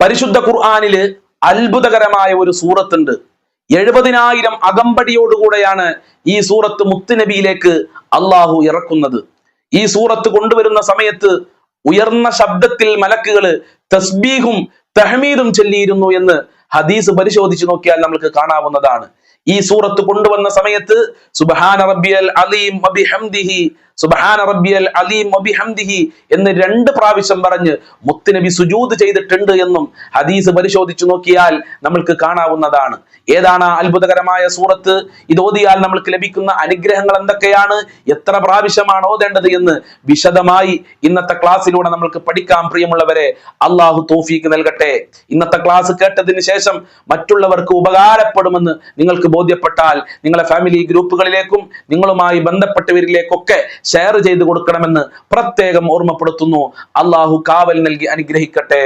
പരിശുദ്ധ ഖുർആാനിൽ അത്ഭുതകരമായ ഒരു സൂറത്തുണ്ട്. എഴുപതിനായിരം അകമ്പടിയോടുകൂടെയാണ് ഈ സൂറത്ത് മുത്തുനബിയിലേക്ക് അള്ളാഹു ഇറക്കുന്നത്. ഈ സൂറത്ത് കൊണ്ടുവരുന്ന സമയത്ത് ഉയർന്ന ശബ്ദത്തിൽ മലക്കുകൾ തസ്ബീഹും തഹ്മീദും ചൊല്ലിയിരുന്നു എന്ന് ഹദീസ് പരിശോധിച്ചു നോക്കിയാൽ നമുക്ക് കാണാവുന്നതാണ്. ഈ സൂറത്ത് കൊണ്ടുവന്ന സമയത്ത് സുബഹാന റബ്ബിയൽ അലീം സുബഹാന റബ്ബിയൽ അലീം വബിഹംദിഹി എന്ന് രണ്ട് പ്രാവശ്യം പറഞ്ഞ് മുത്തുനബി സുജൂദ് ചെയ്തിട്ടുണ്ട് എന്നും ഹദീസ് പരിശോധിച്ചു നോക്കിയാൽ നമ്മൾക്ക് കാണാവുന്നതാണ്. ഏതാണ് അത്ഭുതകരമായ സൂറത്ത്? ഇത് ഓതിയാൽ നമ്മൾക്ക് ലഭിക്കുന്ന അനുഗ്രഹങ്ങൾ എന്തൊക്കെയാണ്? എത്ര പ്രാവശ്യമാണ് ഓതേണ്ടത് എന്ന് വിശദമായി ഇന്നത്തെ ക്ലാസ്സിലൂടെ നമ്മൾക്ക് പഠിക്കാം പ്രിയമുള്ളവരെ. അള്ളാഹു തോഫീക്ക് നൽകട്ടെ. ഇന്നത്തെ ക്ലാസ് കേട്ടതിന് ശേഷം മറ്റുള്ളവർക്ക് ഉപകാരപ്പെടുമെന്ന് നിങ്ങൾക്ക് ബോധ്യപ്പെട്ടാൽ നിങ്ങളെ ഫാമിലി ഗ്രൂപ്പുകളിലേക്കും നിങ്ങളുമായി ബന്ധപ്പെട്ടവരിലേക്കൊക്കെ ഷെയർ ചെയ്ത് കൊടുക്കണമെന്ന് പ്രത്യേകം ഓർമ്മപ്പെടുത്തുന്നു. അള്ളാഹു കാവൽ നൽകി അനുഗ്രഹിക്കട്ടെ.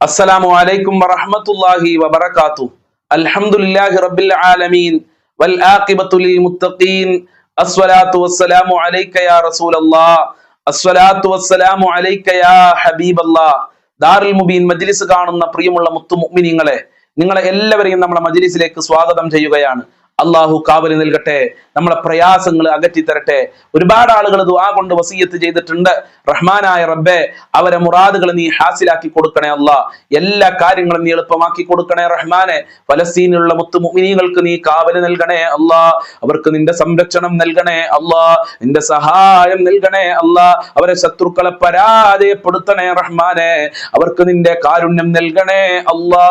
അസ്സലാമു അലൈക്കും വറഹ്മത്തുള്ളാഹി വബറകാതുഹു അൽഹംദുലില്ലാഹി റബ്ബിൽ ആലമീൻ. വൽ ആഖിബത്തു ലിൽ മുത്തഖീൻ. അസ്സലാത്തു വസ്സലാമു അലൈക യാ റസൂലല്ലാഹ്. അസ്സലാത്തു വസ്സലാമു അലൈക യാ ഹബീബല്ലാഹ്. ദാറുൽ മുബീൻ മജ്ലിസ് കാണുന്ന പ്രിയമുള്ള മുത്തു മുഅ്മിനീങ്ങളെ നിങ്ങളെ എല്ലാവരെയും നമ്മുടെ മജ്ലിസിലേക്ക് സ്വാഗതം ചെയ്യുകയാണ്. അള്ളാഹു കാവലി നൽകട്ടെ നമ്മളെ പ്രയാസങ്ങൾ അകറ്റി തരട്ടെ ഒരുപാട് ആളുകൾ ദുആ കൊണ്ട് വസീയത്ത് ചെയ്തിട്ടുണ്ട്. റഹ്മാനായ റബ്ബെ അവരെ മുറാദുകൾ നീ ഹാസിലാക്കി കൊടുക്കണേ അല്ല എല്ലാ കാര്യങ്ങളും നീ എളുപ്പമാക്കി കൊടുക്കണേ റഹ്മാനെ. ഫലസ്തീനിലുള്ള മുത്തു മുഅ്മിനീങ്ങൾക്ക് നീ കാവൽ നൽകണേ അല്ലാ അവർക്ക് നിന്റെ സംരക്ഷണം നൽകണേ അല്ലാ നിന്റെ സഹായം നൽകണേ അല്ലാ അവരെ ശത്രുക്കളെ പരാജയപ്പെടുത്തണേ റഹ്മാനെ. അവർക്ക് നിന്റെ കാരുണ്യം നൽകണേ അല്ലാ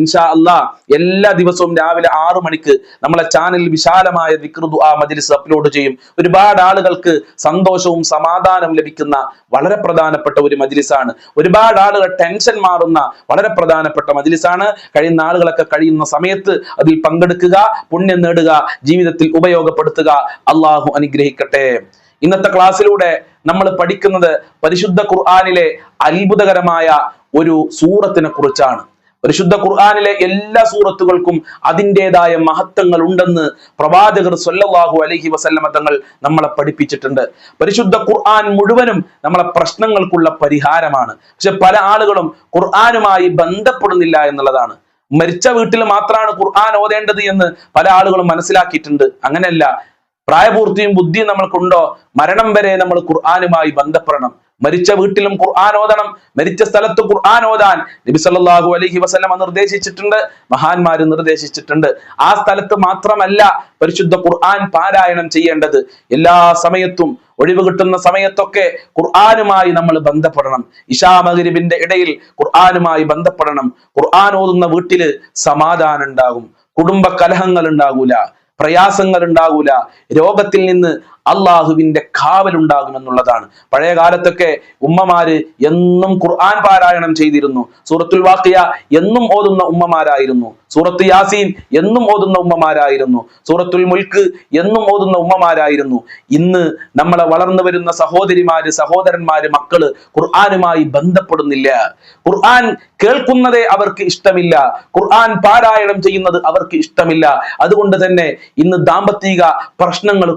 ഇൻഷാ അല്ലാ എല്ലാ ദിവസവും രാവിലെ ആറു മണിക്ക് നമ്മളെ ചാനലിൽ വിശാലമായ ദിക്റുദു ആ മജിലിസ് അപ്ലോഡ് ചെയ്യും. ഒരുപാട് ആളുകൾക്ക് സന്തോഷവും സമാധാനവും ലഭിക്കുന്ന വളരെ പ്രധാനപ്പെട്ട ഒരു മജിലിസാണ്. ഒരുപാട് ആളുകൾ ടെൻഷൻ മാറുന്ന വളരെ പ്രധാനപ്പെട്ട മജിലിസാണ്. കഴിയുന്ന ആളുകളൊക്കെ കഴിയുന്ന സമയത്ത് അതിൽ പങ്കെടുക്കുക പുണ്യം നേടുക ജീവിതത്തിൽ ഉപയോഗപ്പെടുത്തുക. അള്ളാഹു അനുഗ്രഹിക്കട്ടെ. ഇന്നത്തെ ക്ലാസ്സിലൂടെ നമ്മൾ പഠിക്കുന്നത് പരിശുദ്ധ ഖുർആാനിലെ അത്ഭുതകരമായ ഒരു സൂറത്തിനെ കുറിച്ചാണ്. പരിശുദ്ധ ഖുർആാനിലെ എല്ലാ സൂറത്തുകൾക്കും അതിന്റെതായ മഹത്വങ്ങൾ ഉണ്ടെന്ന് പ്രവാചകർ സൊല്ലാഹു അലഹി വസല്ലമ തങ്ങൾ നമ്മളെ പഠിപ്പിച്ചിട്ടുണ്ട്. പരിശുദ്ധ ഖുർആൻ മുഴുവനും നമ്മളെ പ്രശ്നങ്ങൾക്കുള്ള പരിഹാരമാണ്. പക്ഷെ പല ആളുകളും ഖുർആാനുമായി ബന്ധപ്പെടുന്നില്ല എന്നുള്ളതാണ്. മരിച്ച വീട്ടിൽ മാത്രമാണ് ഖുർആൻ ഓതേണ്ടത് എന്ന് പല ആളുകളും മനസ്സിലാക്കിയിട്ടുണ്ട്. അങ്ങനെയല്ല പ്രായപൂർത്തിയും ബുദ്ധിയും നമ്മൾക്കുണ്ടോ? മരണം വരെ നമ്മൾ ഖുർആാനുമായി ബന്ധപ്പെടണം. മരിച്ച വീട്ടിലും ഖുർആൻ ഓതണം. മരിച്ച സ്ഥലത്ത് ഖുർആൻ ഓതാൻ. നബി സല്ലല്ലാഹു അലൈഹി വസല്ലമ നിർദ്ദേശിച്ചിട്ടുണ്ട്. മഹാന്മാര് നിർദ്ദേശിച്ചിട്ടുണ്ട്. ആ സ്ഥലത്ത് മാത്രമല്ല പരിശുദ്ധ ഖുർആൻ പാരായണം ചെയ്യേണ്ടത്. എല്ലാ സമയത്തും ഒഴിവ് കിട്ടുന്ന സമയത്തൊക്കെ ഖുർആാനുമായി നമ്മൾ ബന്ധപ്പെടണം. ഇഷാ മഗ്രിബിന്റെ ഇടയിൽ ഖുർആാനുമായി ബന്ധപ്പെടണം. ഖുർആൻ ഓതുന്ന വീട്ടിൽ സമാധാനം ഉണ്ടാകും. കുടുംബ കലഹങ്ങൾ ഉണ്ടാകൂല. പ്രയാസങ്ങൾ ഉണ്ടാകൂല. രോഗത്തിൽ നിന്ന് അള്ളാഹുവിന്റെ കാവൽ ഉണ്ടാകുമെന്നുള്ളതാണ് പഴയ കാലത്തൊക്കെ ഉമ്മമാര് എന്നും ഖുർആൻ പാരായണം ചെയ്തിരുന്നു. സൂറത്തുൽ വാക്കിയ എന്നും ഓതുന്ന ഉമ്മമാരായിരുന്നു. സൂറത്ത് യാസീൻ എന്നും ഓതുന്ന ഉമ്മമാരായിരുന്നു. സൂറത്തുൽ മുൽക്ക് എന്നും ഓതുന്ന ഉമ്മമാരായിരുന്നു. ഇന്ന് നമ്മളെ വളർന്നു വരുന്ന സഹോദരിമാര് സഹോദരന്മാര് മക്കൾ ഖുർആാനുമായി ബന്ധപ്പെടുന്നില്ല. ഖുർആൻ കേൾക്കുന്നതേ അവർക്ക് ഇഷ്ടമില്ല. ഖുർആൻ പാരായണം ചെയ്യുന്നത് അവർക്ക് ഇഷ്ടമില്ല. അതുകൊണ്ട് തന്നെ ഇന്ന് ദാമ്പത്തിക പ്രശ്നങ്ങൾ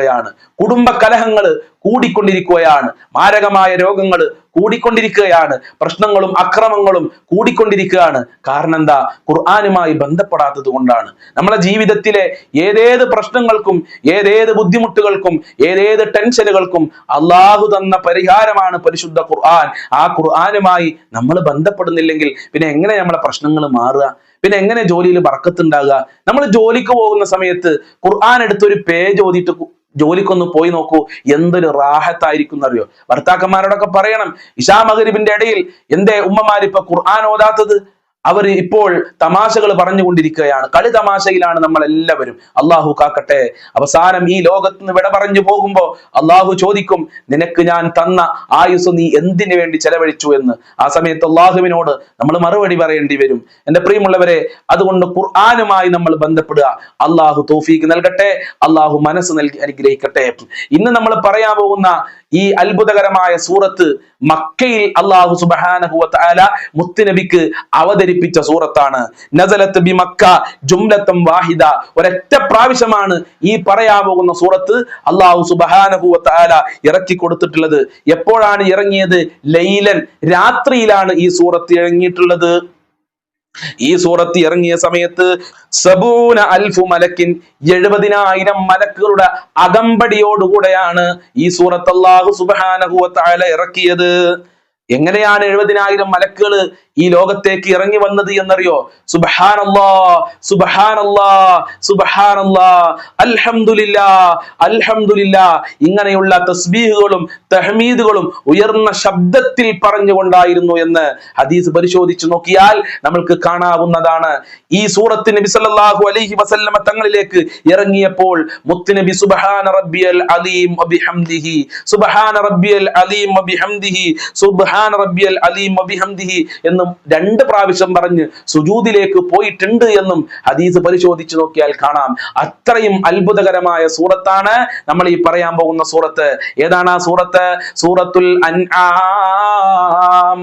കൂടിക്കൊണ്ടിരിക്കുകയാണ് കുടുംബ കലഹങ്ങൾ കൂടിക്കൊണ്ടിരിക്കുകയാണ്. മാരകമായ രോഗങ്ങൾ കൂടിക്കൊണ്ടിരിക്കുകയാണ്. പ്രശ്നങ്ങളും അക്രമങ്ങളും കൂടിക്കൊണ്ടിരിക്കുകയാണ്. കാരണം എന്താ? ഖുർആാനുമായി ബന്ധപ്പെടാത്തത് കൊണ്ടാണ്. നമ്മളെ ജീവിതത്തിലെ ഏതേത് പ്രശ്നങ്ങൾക്കും ഏതേത് ബുദ്ധിമുട്ടുകൾക്കും ഏതേത് ടെൻഷനുകൾക്കും അള്ളാഹു തന്ന പരിഹാരമാണ് പരിശുദ്ധ ഖുർആൻ. ആ ഖുർആാനുമായി നമ്മൾ ബന്ധപ്പെടുന്നില്ലെങ്കിൽ പിന്നെ എങ്ങനെ നമ്മളെ പ്രശ്നങ്ങൾ മാറുക? പിന്നെ എങ്ങനെ ജോലിയിൽ വറക്കത്തുണ്ടാകുക നമ്മൾ ജോലിക്ക് പോകുന്ന സമയത്ത് ഖുർആൻ എടുത്തൊരു പേജ് ഓതിയിട്ട് ജോലിക്കൊന്ന് പോയി നോക്കൂ. എന്തൊരു റാഹത്തായിരിക്കും എന്നറിയോ? ഭർത്താക്കന്മാരോടൊക്കെ പറയണം ഇഷാ മകരിബിന്റെ ഇടയിൽ എന്തേ ഉമ്മമാരിപ്പൊ ഖുർആൻ ഓതാത്തത്? അവർ ഇപ്പോൾ തമാശകൾ പറഞ്ഞുകൊണ്ടിരിക്കുകയാണ്. കളി തമാശയിലാണ് നമ്മൾ എല്ലാവരും അള്ളാഹു കാക്കട്ടെ. അവസാനം ഈ ലോകത്ത് നിന്ന് വിട പറഞ്ഞു പോകുമ്പോൾ അള്ളാഹു ചോദിക്കും നിനക്ക് ഞാൻ തന്ന ആയുസ് നീ എന്തിനു വേണ്ടി ചെലവഴിച്ചു എന്ന്? ആ സമയത്ത് അള്ളാഹുവിനോട് നമ്മൾ മറുപടി പറയേണ്ടി വരും. എന്റെ പ്രിയമുള്ളവരെ അതുകൊണ്ട് ഖുർആാനുമായി നമ്മൾ ബന്ധപ്പെടുക. അള്ളാഹു തോഫീക്ക് നൽകട്ടെ. അള്ളാഹു മനസ്സ് നൽകി അനുഗ്രഹിക്കട്ടെ. ഇന്ന് നമ്മൾ പറയാൻ പോകുന്ന ഈ അത്ഭുതകരമായ സൂറത്ത് മക്കയിൽ അള്ളാഹു സുബാനഹുവ മുത്തുനബിക്ക് അവതരി അവതരിപ്പിച്ച സൂറത്താണ്. നസലത്ത് ബി മക്ക ജുംലത്തം വാഹിദ. ഒരൊറ്റ പ്രാവശ്യമാണ് ഈ പറയാൻ പോകുന്ന സൂറത്ത് അള്ളാഹു സുബഹാനഹു താല ഇറക്കി കൊടുത്തിട്ടുള്ളത്. എപ്പോഴാണ് ഇറങ്ങിയത്? ലൈലൻ രാത്രിയിലാണ് ഈ സൂറത്ത് ഇറങ്ങിയിട്ടുള്ളത്. ഈ സൂറത്ത് ഇറങ്ങിയ സമയത്ത് സബൂന അൽഫു മലക്കിൻ എഴുപതിനായിരം മലക്കുകളുടെ അകമ്പടിയോടുകൂടെയാണ് ഈ സൂറത്ത് അള്ളാഹു സുബാനഹുവ താല ഇറക്കിയത്. എങ്ങനെയാണ് എഴുപതിനായിരം മലക്കുകൾ ഈ ലോകത്തേക്ക് ഇറങ്ങി വന്നത് എന്നറിയോ? അൽഹംദുലില്ലാ അൽഹംദുലില്ലാ. ഇങ്ങനെയുള്ള തസ്ബീഹുകളും തഹമീദുകളും ഉയർന്ന ശബ്ദത്തിൽ പറഞ്ഞുകൊണ്ടായിരുന്നു എന്ന് ഹദീസ് പരിശോധിച്ചു നോക്കിയാൽ നമ്മൾക്ക് കാണാവുന്നതാണ്. ഈ സൂറത്ത് നബി സല്ലല്ലാഹു അലൈഹി വസല്ലമ തങ്ങളിലേക്ക് ഇറങ്ങിയപ്പോൾ മുത്തുനബി സുബ്ഹാന റബ്ബിയൽ അലീം വബിഹംദിഹി സുബ്ഹാന റബ്ബിയൽ അലീം വബിഹംദിഹി സുബ്ഹാന റബ്ബിയൽ അലീം വബിഹംദിഹി എന്നും രണ്ട് പ്രാവശ്യം പറഞ്ഞ് സുജൂദിലേക്ക് പോയിട്ടുണ്ട് എന്നും ഹദീസ് പരിശോധിച്ചു നോക്കിയാൽ കാണാം. അത്രയും അത്ഭുതകരമായ സൂറത്താണ് നമ്മൾ ഈ പറയാൻ പോകുന്ന സൂറത്ത്. ഏതാണ് ആ സൂറത്ത്? സൂറത്തുൽ അൻആം.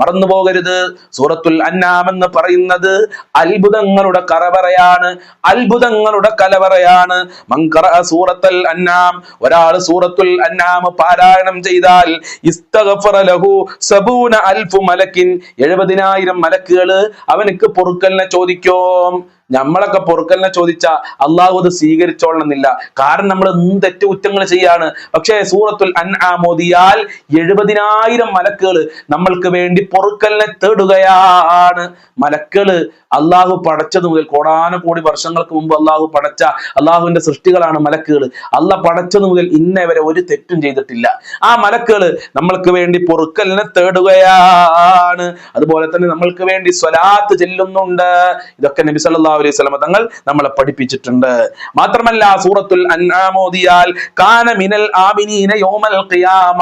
മറന്നു പോകരുത്. സൂറത്തുൽ അന്നാം എന്ന് പറയുന്നത് അത്ഭുതങ്ങളുടെ കറവറയാണ് അത്ഭുതങ്ങളുടെ കലവറയാണ്. മങ്കറ സൂറത്തുൽ അന്നാം ഒരാൾ സൂറത്തുൽ അന്നാം പാരായണം ചെയ്താൽ ലഹു സബൂന അൽഫു മലക്കിൻ എഴുപതിനായിരം മലക്കുകൾ അവനക്ക് പൊറുക്കലിനെ ചോദിക്കും. നമ്മളൊക്കെ പൊറുക്കലിനെ ചോദിച്ച അള്ളാഹു അത് സ്വീകരിച്ചോളണമെന്നില്ല. കാരണം നമ്മൾ എന്ത് തെറ്റുകുറ്റങ്ങൾ ചെയ്യാണ്. പക്ഷേ സൂറത്തുൽ അൻ ആമോദിയാൽ എഴുപതിനായിരം മലക്കുകൾ നമ്മൾക്ക് വേണ്ടി പൊറുക്കലിനെ തേടുകയാണ്. മലക്കൾ അള്ളാഹു പടച്ചത് മുതൽ കോടാന കോടി വർഷങ്ങൾക്ക് മുമ്പ് അള്ളാഹു പടച്ച അള്ളാഹുവിന്റെ സൃഷ്ടികളാണ് മലക്കുകൾ. അള്ള പടച്ചത് മുതൽ ഇന്നേ വരെ ഒരു തെറ്റും ചെയ്തിട്ടില്ല. ആ മലക്കുകൾ നമ്മൾക്ക് വേണ്ടി പൊറുക്കലിനെ തേടുകയാണ്. അതുപോലെ തന്നെ നമ്മൾക്ക് വേണ്ടി സ്വലാത്ത് ചെല്ലുന്നുണ്ട്. ഇതൊക്കെ നബി അലൈഹി സ്വലമ തങ്ങൾ നമ്മളെ പഠിപ്പിച്ചിട്ടുണ്ട്. മാത്രമല്ല സൂറത്തുൽ മിനൽ ഖിയാമ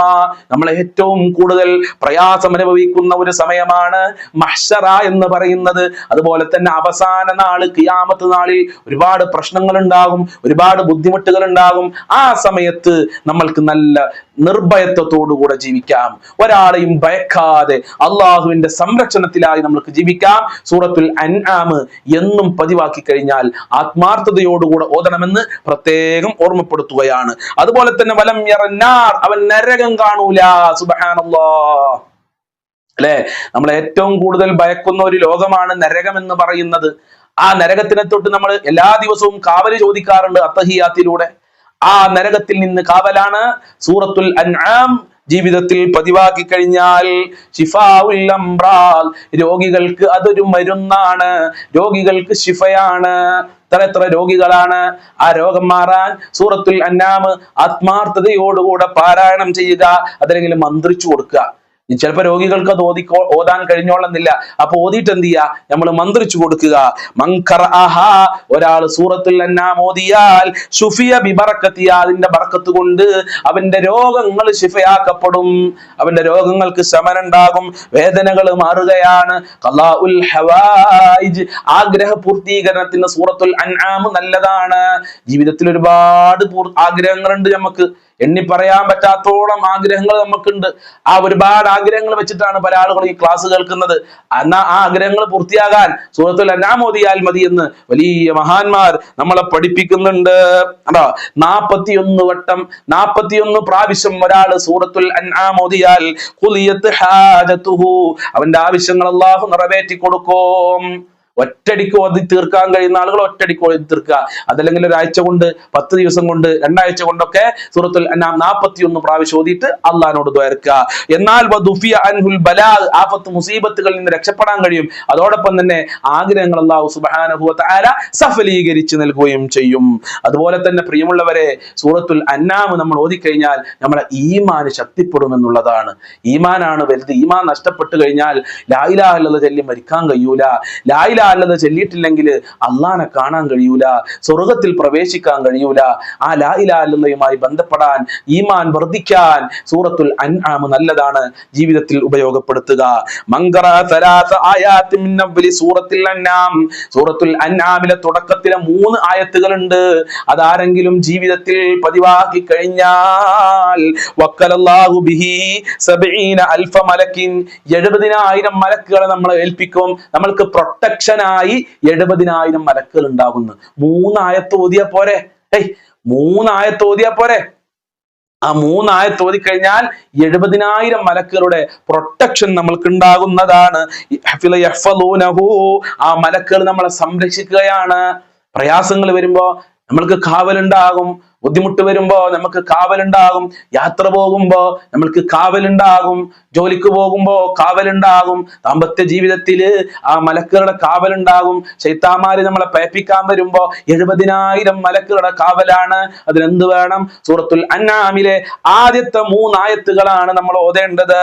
നമ്മൾ ഏറ്റവും കൂടുതൽ പ്രയാസം അനുഭവിക്കുന്ന ഒരു സമയമാണ് മഹ്ഷറ എന്ന് പറയുന്നത്. അതുപോലെ തന്നെ അവസാന നാൾ കിയാമത്ത് നാളിൽ ഒരുപാട് പ്രശ്നങ്ങൾ ഉണ്ടാകും ഒരുപാട് ബുദ്ധിമുട്ടുകൾ ഉണ്ടാകും ആ സമയത്ത് നമ്മൾക്ക് നല്ല നിർഭയത്വത്തോടുകൂടെ ജീവിക്കാം. ഒരാളെയും ഭയക്കാതെ അള്ളാഹുവിന്റെ സംരക്ഷണത്തിലായി നമ്മൾക്ക് ജീവിക്കാം. സൂറത്തുൽ അൻആം എന്നും പതിവാക്കി കഴിഞ്ഞാൽ ആത്മാർത്ഥതയോടുകൂടെ ഓതണമെന്ന് പ്രത്യേകം ഓർമ്മപ്പെടുത്തുകയാണ്. അതുപോലെ തന്നെ വലം യറന്നാർ അവൻ നരകം കാണൂല. സുബഹാനല്ലാഹ് അല്ലെ? നമ്മൾ ഏറ്റവും കൂടുതൽ ഭയക്കുന്ന ഒരു ലോകമാണ് നരകം എന്ന് പറയുന്നത്. ആ നരകത്തിനെ തൊട്ട് നമ്മൾ എല്ലാ ദിവസവും കാവൽ ചോദിക്കാറുണ്ട് അത്തഹിയാത്തിലൂടെ. ആ നരകത്തിൽ നിന്ന് കാവലാണ് സൂറത്തുൽ അൻആം ജീവിതത്തിൽ പതിവാക്കി കഴിഞ്ഞാൽ രോഗികൾക്ക് അതൊരു മരുന്നാണ്. രോഗികൾക്ക് ശിഫയാണ്. എത്ര എത്ര രോഗികളാണ്. ആ രോഗം മാറാൻ സൂറത്തുൽ അന്നാമ് ആത്മാർത്ഥതയോടുകൂടെ പാരായണം ചെയ്യുക. അതല്ലെങ്കിൽ മന്ത്രിച്ചു കൊടുക്കുക. ചിലപ്പോ രോഗികൾക്ക് അത് ഓതി ഓതാൻ കഴിഞ്ഞോളന്നില്ല. അപ്പൊ ഓതിയിട്ട് എന്ത് ചെയ്യാ? നമ്മൾ മന്ത്രിച്ചു കൊടുക്കുക. മങ്കർ ആഹാ ഒരാൾ സൂറത്തുൽ ഓതിയാൽ അതിന്റെ ബറക്കത്ത് കൊണ്ട് അവന്റെ രോഗങ്ങൾ ശിഫയാക്കപ്പെടും. അവന്റെ രോഗങ്ങൾക്ക് ശമനുണ്ടാകും. വേദനകൾ മാറുകയാണ്. ആഗ്രഹ പൂർത്തീകരണത്തിന് സൂറത്തുൽ അൻആം നല്ലതാണ്. ജീവിതത്തിൽ ഒരുപാട് ആഗ്രഹങ്ങളുണ്ട് നമുക്ക്. എണ്ണി പറയാൻ പറ്റാത്തോളം ആഗ്രഹങ്ങൾ നമുക്കുണ്ട്. ആ ഒരുപാട് ആഗ്രഹങ്ങൾ വെച്ചിട്ടാണ് പല ആളുകൾ ഈ ക്ലാസ് കേൾക്കുന്നത്. എന്നാ ആ ആഗ്രഹങ്ങൾ പൂർത്തിയാകാൻ സൂറത്തുൽ അന്നാ ഓതിയാൽ മതി എന്ന് വലിയ മഹാന്മാർ നമ്മളെ പഠിപ്പിക്കുന്നുണ്ട്. കണ്ടോ? നാപ്പത്തിയൊന്ന് വട്ടം നാപ്പത്തിയൊന്ന് പ്രാവശ്യം ഒരാൾ സൂറത്തുൽ ഹാജത്തുഹു. അവന്റെ ആവശ്യങ്ങൾ അള്ളാഹു നിറവേറ്റി കൊടുക്കും ഒറ്റടിക്ക് ഓതി തീർക്കാൻ കഴിയുന്ന ആളുകൾ ഒറ്റടിക്ക് ഓതി തീർക്കുക. അതല്ലെങ്കിൽ ഒരാഴ്ച കൊണ്ട് പത്ത് ദിവസം കൊണ്ട് രണ്ടാഴ്ച കൊണ്ടൊക്കെ സൂറത്തുൽ അന്നാം നാൽപ്പത്തിയൊന്ന് പ്രാവശ്യം ഓതിയിട്ട് അള്ളഹാനോട് ദ്വരക്കുക എന്നാൽ അൻഹുൽ ആഫത്ത് മുസീബത്തുകളിൽ നിന്ന് രക്ഷപ്പെടാൻ കഴിയും. അതോടൊപ്പം തന്നെ ആഗ്രഹങ്ങൾ അള്ളാഹു സുബ്ഹാനഹു ആര സഫലീകരിച്ച് നൽകുകയും ചെയ്യും. അതുപോലെ തന്നെ പ്രിയമുള്ളവരെ സൂറത്തുൽ അന്നാമ് നമ്മൾ ഓതിക്കഴിഞ്ഞാൽ നമ്മളെ ഈമാന് ശക്തിപ്പെടുമെന്നുള്ളതാണ് ഈമാനാണ് വലുത്. ഈമാൻ നഷ്ടപ്പെട്ടു കഴിഞ്ഞാൽ ലായിലാഹുള്ളത് ചെല്ലി മരിക്കാൻ കഴിയൂല. ലായിലാഹ അല്ലത് ചൊല്ലിയിട്ടില്ലെങ്കിൽ അള്ളാനെ കാണാൻ കഴിയൂല സ്വർഗത്തിൽ പ്രവേശിക്കാൻ കഴിയൂല. ആ ലാ ഇല്ലല്ലയുമായി ബന്ധപ്പെടാൻ ഈമാൻ വർദ്ധിക്കാൻ സൂറത്തുൽ അൻആം നല്ലതാണ് ജീവിതത്തിൽ ഉപയോഗപ്പെടുത്തുക. സൂറത്തുൽ സൂറത്തുൽ അൻആമിലെ തുടക്കത്തിലെ മൂന്ന് ആയത്തുകളുണ്ട്. അതാരെങ്കിലും ജീവിതത്തിൽ പതിവാക്കി കഴിഞ്ഞാൽ ബിഹി അൽഫ മലക്കിൻ. എഴുപതിനായിരം മലക്കുകളെ നമ്മൾ ഏൽപ്പിക്കും. നമ്മൾക്ക് പ്രൊട്ടക്ഷനായി എഴുപതിനായിരം മലക്കുകൾ ഉണ്ടാകുന്നു. മൂന്നായത്ത് ഓതിയ പോരെ. ഏയ് മൂന്നായത്ത് ഓതിയ പോരെ. ആ മൂന്നായത്ത് കഴിഞ്ഞാൽ എഴുപതിനായിരം മലക്കുകളുടെ പ്രൊട്ടക്ഷൻ നമ്മൾക്ക് ഉണ്ടാകുന്നതാണ്. ആ മലക്കുകൾ നമ്മളെ സംരക്ഷിക്കുകയാണ്. പ്രയാസങ്ങൾ വരുമ്പോ നമ്മൾക്ക് കാവലുണ്ടാകും. ബുദ്ധിമുട്ട് വരുമ്പോ നമുക്ക് കാവലുണ്ടാകും. യാത്ര പോകുമ്പോ നമ്മൾക്ക് കാവലുണ്ടാകും. ജോലിക്ക് പോകുമ്പോ കാവലുണ്ടാകും. ദാമ്പത്യ ജീവിതത്തിൽ ആ മലക്കുകളുടെ കാവലുണ്ടാകും. ചൈത്താമാര് നമ്മളെ പേപ്പിക്കാൻ വരുമ്പോ എഴുപതിനായിരം മലക്കുകളുടെ കാവലാണ്. അതിനെന്ത് വേണം? സൂറത്തുൽ അന്നാമിലെ ആദ്യത്തെ മൂന്നായത്തുകളാണ് നമ്മൾ ഓതേണ്ടത്.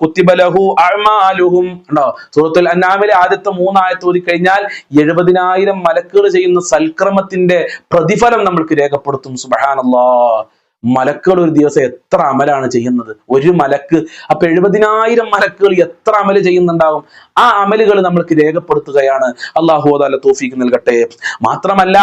കുത്തിബലഹു അഅ്മാലുഹും. ഉണ്ടോ സൂറത്തുൽ അന്നാമിലെ ആദ്യത്തെ മൂന്നായത്ത് ഓതി കഴിഞ്ഞാൽ എഴുപതിനായിരം മലക്കുകൾ ചെയ്യുന്ന സൽക്രമത്തിന്റെ പ്രതിഫലം നമ്മൾക്ക് രേഖപ്പെടുത്തും സുബഹാനല്ലാ. മലക്കുകൾ ഒരു ദിവസം എത്ര അമലാണ് ചെയ്യുന്നത്? ഒരു മലക്ക് അപ്പൊ എഴുപതിനായിരം മലക്കുകൾ എത്ര അമൽ ചെയ്യുന്നുണ്ടാവും? ആ അമലുകൾ നമ്മൾക്ക് രേഖപ്പെടുത്തുകയാണ്. അള്ളാഹു അതാല തോഫീക്ക് നൽകട്ടെ. മാത്രമല്ല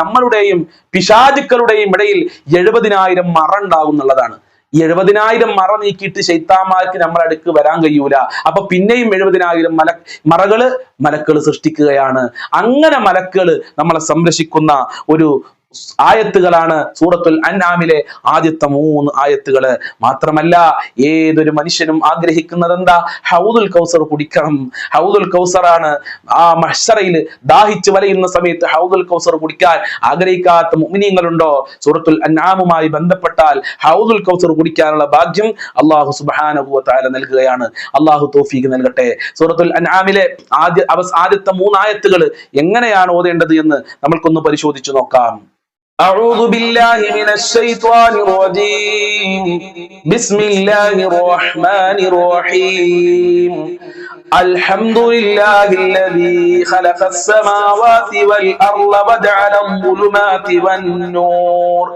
നമ്മളുടെയും പിശാചുക്കളുടെയും ഇടയിൽ എഴുപതിനായിരം മറ ഉണ്ടാകും എന്നുള്ളതാണ്. ഈ എഴുപതിനായിരം മറ നീക്കിയിട്ട് ശൈത്താന്മാർക്ക് നമ്മുടെ അടുക്ക് വരാൻ കഴിയൂല. അപ്പൊ പിന്നെയും എഴുപതിനായിരം മല മറകൾ മലക്കൾ സൃഷ്ടിക്കുകയാണ്. അങ്ങനെ മലക്കൾ നമ്മളെ സംരക്ഷിക്കുന്ന ഒരു ആയത്തുകളാണ് സൂറത്തുൽ അന്നാമിലെ ആദ്യത്തെ മൂന്ന് ആയത്തുകൾ മാത്രമല്ല ഏതൊരു മനുഷ്യനും ആഗ്രഹിക്കുന്നത് എന്താ ഹൗദുൽ കൗസർ കുടിക്കണം. ഹൗദുൽ കൗസറാണ് ആ മഹ്സറയിൽ ദാഹിച്ച് വലയുന്ന സമയത്ത് ഹൗദുൽ കൗസർ കുടിക്കാൻ ആഗ്രഹിക്കാത്ത മുമിനിയങ്ങളുണ്ടോ സൂറത്തുൽ അന്നാമുമായി ബന്ധപ്പെട്ടാൽ ഹൗദുൽ കൗസർ കുടിക്കാനുള്ള ഭാഗ്യം അള്ളാഹു തആല നൽകുകയാണ്. അള്ളാഹു തൗഫീഖ് നൽകട്ടെ. സൂറത്തുൽ അന്നാമിലെ ആദ്യ അവ ആദ്യത്തെ മൂന്നായത്തുകൾ എങ്ങനെയാണ് ഓതേണ്ടത് എന്ന് നമ്മൾക്കൊന്ന് പരിശോധിച്ചു നോക്കാം. أعوذ بالله من الشيطان الرجيم. بسم الله الرحمن الرحيم. الحمد لله الذي خلق السماوات والأرض وجعل الظلمات والنور.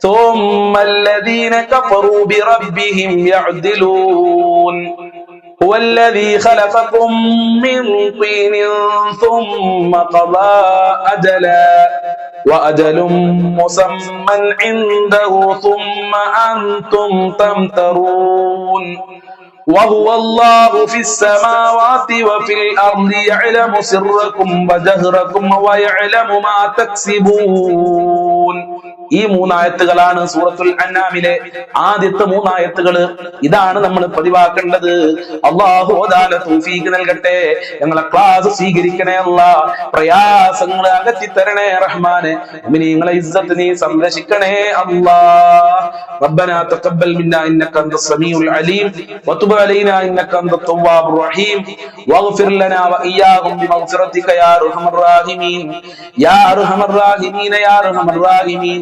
ثم الذين كفروا بربهم يعدلون. هو الذي خلقكم من طين ثم قضى أجلا. وأجل مسمى عنده ثم أنتم تمترون. وهو الله في السماوات وفي الأرض يعلم سركم وجهركم ويعلم ما تكسبون. ഈ മൂന്നായത്തുകളാണ് സൂറത്തുൽ അന്നാമിലെ ആദ്യത്തെ മൂന്നായത്തുകള് ഇതാണ് നമ്മൾ പതിവാക്കേണ്ടത് അള്ളാഹു ഓതാല തൗഫീഖ് നൽകട്ടെ ഞങ്ങളെ ക്ലാസ് സ്വീകരിക്കണേ അല്ല പ്രയാസങ്ങൾ അകറ്റി തരണേ റഹ്മാനെ നിങ്ങളെ ഇസ്സത്ത് നീ സംരക്ഷിക്കണേ അല്ലാ ربنا تقبل منا انك انت السميع العليم وتب علينا انك انت التواب الرحيم واغفر لنا واياهم بمغفرتك يا ارحم الراحمين يا ارحم الراحمين يا ارحم الراحمين